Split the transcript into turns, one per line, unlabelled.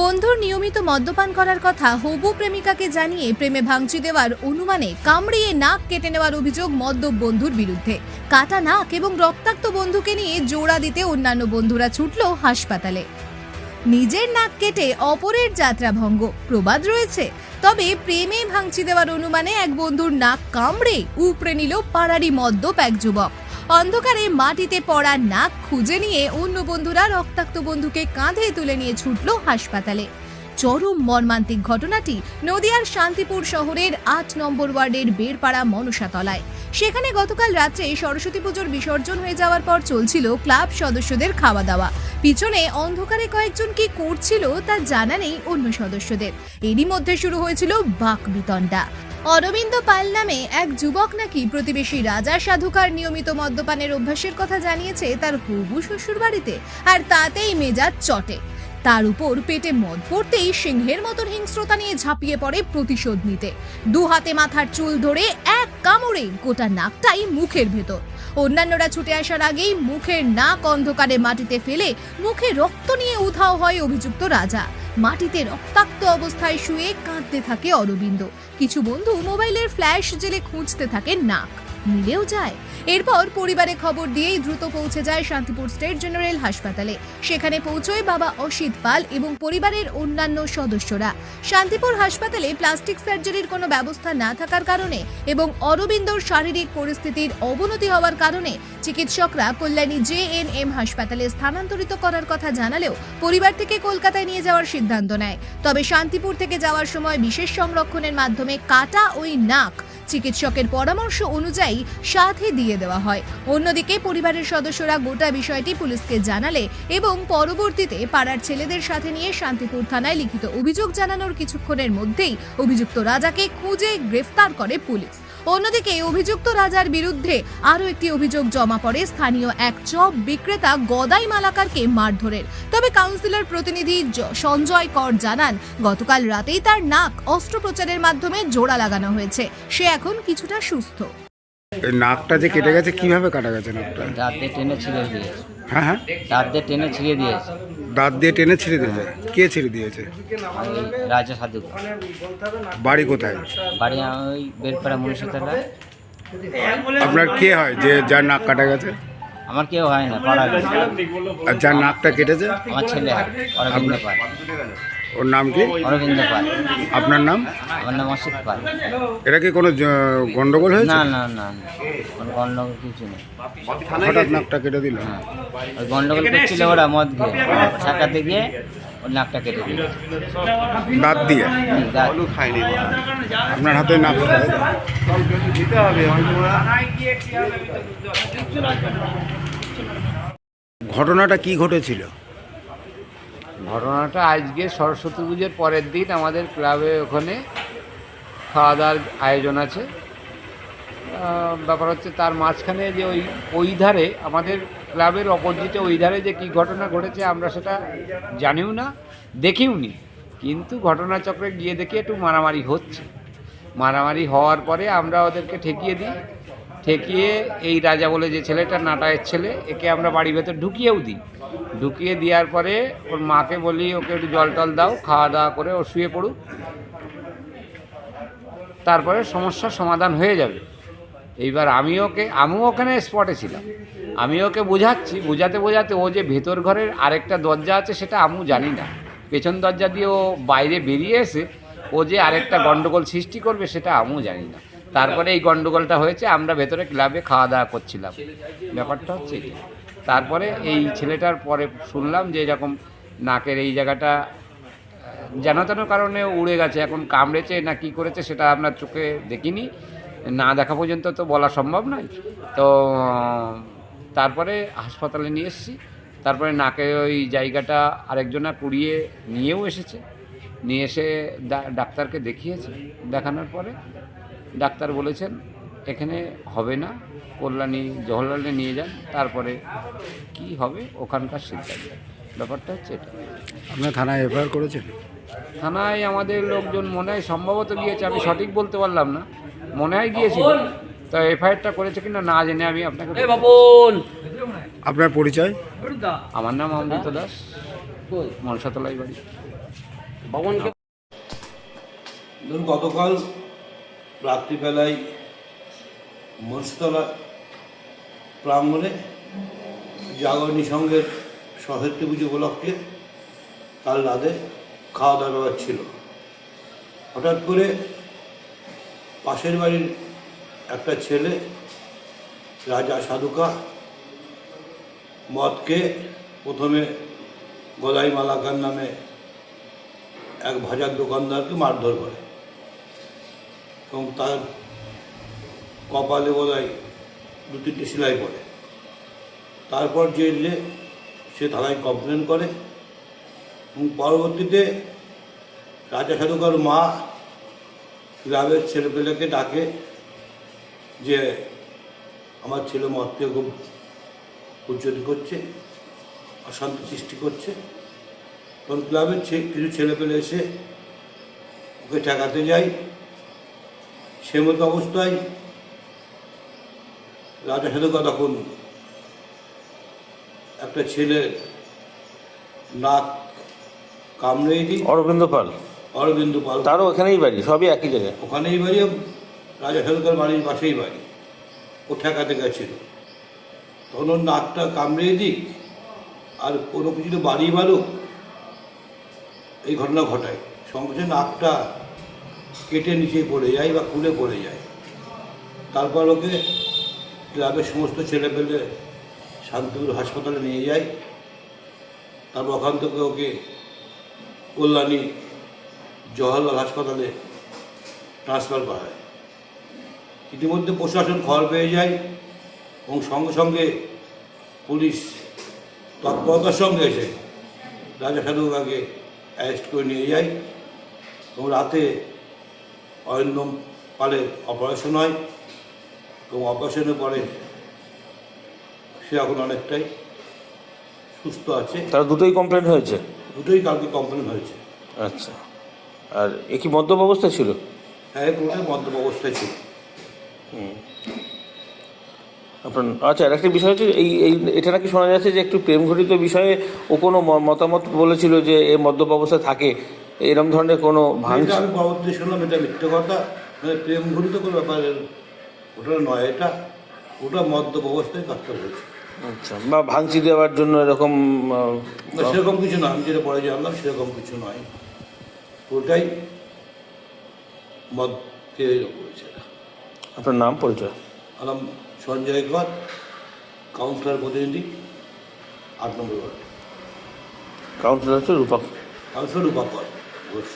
বন্ধুর নিয়মিত মদ্যপান করার কথা হবু প্রেমিকাকে জানিয়ে প্রেমে ভাঙচি দেওয়ার অনুমানে কামড়িয়ে নাক কেটে নেওয়ার অভিযোগ মদ্যপ বন্ধুর বিরুদ্ধে। কাটা নাক এবং রক্তাক্ত বন্ধুকে নিয়ে জোড়া দিতে অন্যান্য বন্ধুরা ছুটল হাসপাতালে। নিজের নাক কেটে অপরের যাত্রা ভঙ্গ, প্রবাদ রয়েছে। তবে প্রেমে ভাঙচি দেওয়ার অনুমানে এক বন্ধুর নাক কামড়ে উপড়ে নিল পাড়ারই মদ্যপ এক যুবক। অন্ধকারে মাটিতে পড়া নাক খুঁজে নিয়ে অন্য বন্ধুরা রক্তাক্ত বন্ধুকে কাঁধে তুলে নিয়ে ছুটল হাসপাতালে। চরম মর্মান্তিক ঘটনাটি নদিয়ার শান্তিপুর শহরের আট নম্বর ওয়ার্ডের বেরপাড়া মনসাতলায় সেখানে গতকাল রাত্রে সরস্বতী পুজোর বিসর্জন হয়ে যাওয়ার পর চলছিল ক্লাব সদস্যদের খাওয়া দাওয়া। পিছনে অন্ধকারে কয়েকজন কি করছিল তা জানা নেই অন্য সদস্যদের। এরই মধ্যে শুরু হয়েছিল বাক বিতণ্ডা। অরবিন্দ পাল নামে এক যুবক নাকি প্রতিবেশী রাজা সাধুকার নিয়মিত মদ্যপানের অভ্যাসের কথা জানিয়েছে তার হবু শ্বশুর বাড়িতে আর তাতেই মেজাজ চটে। তার উপর পেটে মদ পড়তেই সিংহের মতন হিংস্রতা নিয়ে ঝাঁপিয়ে পড়ে প্রতিশোধ নিতে। দু হাতে মাথার চুল ধরে এক কামড়ে গোটা নাকটাই মুখের ভেতর। অন্যান্যরা ছুটে আসার আগেই মুখের নাক অন্ধকারে মাটিতে ফেলে মুখে রক্ত নিয়ে উধাও হয় অভিযুক্ত রাজা। মাটিতে রক্তাক্ত অবস্থায় শুয়ে কাঁদতে থাকে অরবিন্দ। কিছু বন্ধু মোবাইলের ফ্ল্যাশ জেলে খুঁজতে থাকে নাক। মিলেও যায়। এরপর পরিবারে খবর দিয়েই দ্রুত পৌঁছে যায় শান্তিপুর স্টেট জেনারেল হাসপাতালে। সেখানে পৌঁছয় বাবা অসিত পাল এবং পরিবারের অন্যান্য সদস্যরা। শান্তিপুর হাসপাতালে প্লাস্টিক সার্জারির কোনো ব্যবস্থা না থাকার কারণে এবং অরবিন্দর শারীরিক পরিস্থিতির অবনতি হওয়ার কারণে চিকিৎসকরা কল্যাণী জে এন এম হাসপাতালে স্থানান্তরিত করার কথা জানালেও পরিবার থেকে কলকাতায় নিয়ে যাওয়ার সিদ্ধান্ত নেয়। তবে শান্তিপুর থেকে যাওয়ার সময় বিশেষ সংরক্ষণের মাধ্যমে কাটা ওই নাক চিকিৎসকের পরামর্শ অনুযায়ী সাথে দিয়ে দেওয়া হয়। অন্যদিকে পরিবারের সদস্যরা গোটা বিষয়টি পুলিশকে জানালে এবং পরবর্তীতে পাড়ার ছেলেদের সাথে নিয়ে শান্তিপুর থানায় লিখিত অভিযোগ জানানোর কিছুক্ষণের মধ্যেই অভিযুক্ত রাজাকে খুঁজে গ্রেফতার করে পুলিশ। অন্যদিকে অভিযুক্ত রাজার বিরুদ্ধে আরও একটি অভিযোগ জমা পড়ে। স্থানীয় এক চপ বিক্রেতা গদাই মালাকারকে মারধরের। তবে কাউন্সিলর প্রতিনিধি সঞ্জয় কর জানান গতকাল রাতেই তার নাক অস্ত্রোপচারের মাধ্যমে জোড়া লাগানো হয়েছে। সে এখন কিছুটা সুস্থ।
এই নাকটা যে কেটে গেছে কীভাবে কাটা গেছে নাকটা?
দাঁত দিয়ে টেনে ছিঁড়ে দিয়েছে।
হ্যাঁ হ্যাঁ।
দাঁত দিয়ে টেনে ছিঁড়ে দিয়েছে।
দাঁত দিয়ে টেনে ছিঁড়ে দিয়েছে। কে ছিঁড়ে দিয়েছে?
রাজা সাধু।
বাড়ি কোথায়?
বাড়ি ওই বেরপাড়া মনীষতলা
আপনার কে হয় যে যার নাক কাটা গেছে?
আমার কেউ হয় না পাড়া
আর যার নাকটা কেটেছে?
আমার ছেলে হয়
ওর নাম কি?
অরবিন্দ পাল।
আপনার নাম?
আমার নাম অসিত পাল।
এটা কি কোনো জ- গন্ডগোল হয়েছে?
না না না না। কোনো গন্ডগোল কিছু নেই।
হঠাৎ নাকটা কেটে দিল।
হ্যাঁ। ওই গন্ডগোল করছিল ওরা মদ খেয়ে। ঠেকাতে গিয়ে ওর নাকটা কেটে দিল।
দাঁত দিয়ে?
হুম, দাঁত।
আপনার হাতে নাক ঘটনাটা কি ঘটেছিল?
ঘটনাটা আজকে সরস্বতী পুজোর পরের দিন আমাদের ক্লাবে ওখানে খাওয়া দাওয়ার আয়োজন আছে। ব্যাপার হচ্ছে তার মাঝখানে যে ওই ওই ধারে, আমাদের ক্লাবের অপোজিটে ওই ধারে যে কী ঘটনা ঘটেছে আমরা সেটা জানিও না, দেখিও নি। কিন্তু ঘটনাচক্রে গিয়ে দেখি একটু মারামারি হচ্ছে। মারামারি হওয়ার পরে আমরা ওদেরকে ঠেকিয়ে দিই। ঠেকিয়ে এই রাজা বলে যে ছেলেটা নাটায়ের ছেলে, একে আমরা বাড়ির ভেতর ঢুকিয়েও দিই। ঢুকিয়ে দেওয়ার পরে ওর মাকে বলি, ওকে একটু জল টল দাও, খাওয়া দাওয়া করে ও শুয়ে পড়ুক। তারপরে সমস্যার সমাধান হয়ে যাবে। এইবার আমি ওকে আমিও ওখানে স্পটে ছিলাম। আমি ওকে বোঝাচ্ছি, বোঝাতে বোঝাতে ও যে ভেতর ঘরের আরেকটা দরজা আছে সেটা আমিও জানি না। পেছন দরজা দিয়ে ও বাইরে বেরিয়ে এসে ও যে আরেকটা গণ্ডগোল সৃষ্টি করবে সেটা আমিও জানি না। তারপরে এই গন্ডগোলটা হয়েছে, আমরা ভেতরে ক্লাবে খাওয়া দাওয়া করছিলাম। ব্যাপারটা হচ্ছে তারপরে এই ছেলেটার পরে শুনলাম যে এরকম নাকের এই জায়গাটা, যেন তেন কারণে উড়ে গেছে, এখন কামড়েছে না কি করেছে সেটা আপনার চোখে দেখিনি, না দেখা পর্যন্ত তো বলা সম্ভব নয়। তো, তারপরে হাসপাতালে নিয়ে এসেছি, তারপরে নাকে ওই জায়গাটা আরেকজনা কুড়িয়ে নিয়েও এসেছে, নিয়ে এসে ডাক্তারকে দেখিয়েছে, দেখানোর পরে ডাক্তার বলেছেন এখানে হবে না কল্যাণী জওহরলালে নিয়ে যান তারপরে কি হবে ওখানকার সিদ্ধান্ত? ব্যাপারটা হচ্ছে এটা।
আপনার থানায় এফআইআর করেছেন?
থানায় আমাদের লোকজন মনে হয় সম্ভবত গিয়েছে আমি সঠিক বলতে পারলাম না। মনে হয় গিয়েছিল। তো এফআইআরটা করেছে কিনা না জেনে আমি আপনাকে
আপনার পরিচয়?
আমার নাম অমৃত দাস মনসাতলাই বাড়ি।
গতকাল রাত্রিবেলায় মনসতলা প্রাঙ্গণে জাগরণী সংঘের সরস্বতী পুজো উপলক্ষে কাল রাতে খাওয়া ব্যাপার ছিল। হঠাৎ করে পাশের বাড়ির একটা ছেলে, রাজা সাধুকা, মদকে প্রথমে গদাই মালাকার নামে এক ভাজার দোকানদারকে মারধর করে এবং তার কপালে বোধহয় দু তিনটে সেলাই পড়ে। তারপর জেলে সে থানায় কমপ্লেন করে এবং পরবর্তীতে রাজা সাধুকার মা গ্রামের ছেলেপেলেকে ডাকে যে, আমার ছেলে মদকে খুব উজ্জ্বলি করছে, অশান্তি সৃষ্টি করছে। তখন ক্লাবের কিছু ছেলেপেলে এসে ওকে ঠেকাতে যায়। সে মতো অবস্থায় রাজা সাধুকা তখন একটা ছেলে নাক কামড়েই দিই
অরবিন্দ পাল।
অরবিন্দ পাল।
তারও ওখানেই বাড়ি সবই একই জায়গায়।
ওখানেই বাড়ি রাজা সাধুকার বাড়ির পাশেই বাড়ি। ও ঠেকাতে গেছিল। তখন ওর নাকটা কামড়িয়ে দিক আর কোনো কিছু বাড়ি বাড়ুক এই ঘটনা ঘটায়। সঙ্গে সঙ্গে নাকটা কেটে নিচে পড়ে যায় বা খুলে পড়ে যায়। তারপর ওকে ক্লাবের সমস্ত ছেলেপেলে শান্তিপুর হাসপাতালে নিয়ে যায় তারপর ওখান থেকে ওকে কল্যাণী জওহরলাল হাসপাতালে ট্রান্সফার করা হয়। ইতিমধ্যে প্রশাসন খবর পেয়ে যায় এবং সঙ্গে সঙ্গে পুলিশ তৎপরতার সঙ্গে এসে রাজা সাধুকাকে অ্যারেস্ট করে নিয়ে যায় এবং রাতে অরিন্দম পালের অপারেশন হয়। এবং অপারেশনের পরে সে এখন অনেকটাই সুস্থ আছে।
তারা দুটোই কমপ্লেন হয়েছে?
দুটোই কালকে কমপ্লেন হয়েছে।
আচ্ছা। আর এ কি মদ্যপ অবস্থা ছিল?
হ্যাঁ পুরোটাই মদ্যপ অবস্থায় ছিল।
আপনার আচ্ছা আর একটা বিষয় হচ্ছে এই এই এটা নাকি শোনা যাচ্ছে যে একটু প্রেম ঘটিত বিষয়ে ও কোনো মতামত বলেছিল যে এ মদ্যপ অবস্থায় থাকে। এরকম ধরনের কোনো ভাঙছে
আমি পরবর্তী শুনলাম এটা মিথ্যে কথা। মানে প্রেম ঘটিত কোনো ব্যাপার ওটা নয় এটা ওটা মদ্যপ অবস্থায় কাজটা হয়েছে।
আচ্ছা বা ভাঙচি দেওয়ার জন্য এরকম
সেরকম কিছু না আমি যেটা পরে জানলাম সেরকম কিছু নয়। ওটাই মদ করেছে
আপনার নাম পরিচয়?
আলাম সঞ্জয় কর কাউন্সিলর প্রতিনিধি আট নম্বর ওয়ার্ড।
কাউন্সিলর হচ্ছে রূপক।
কাউন্সিলর উপাকর ঘোষ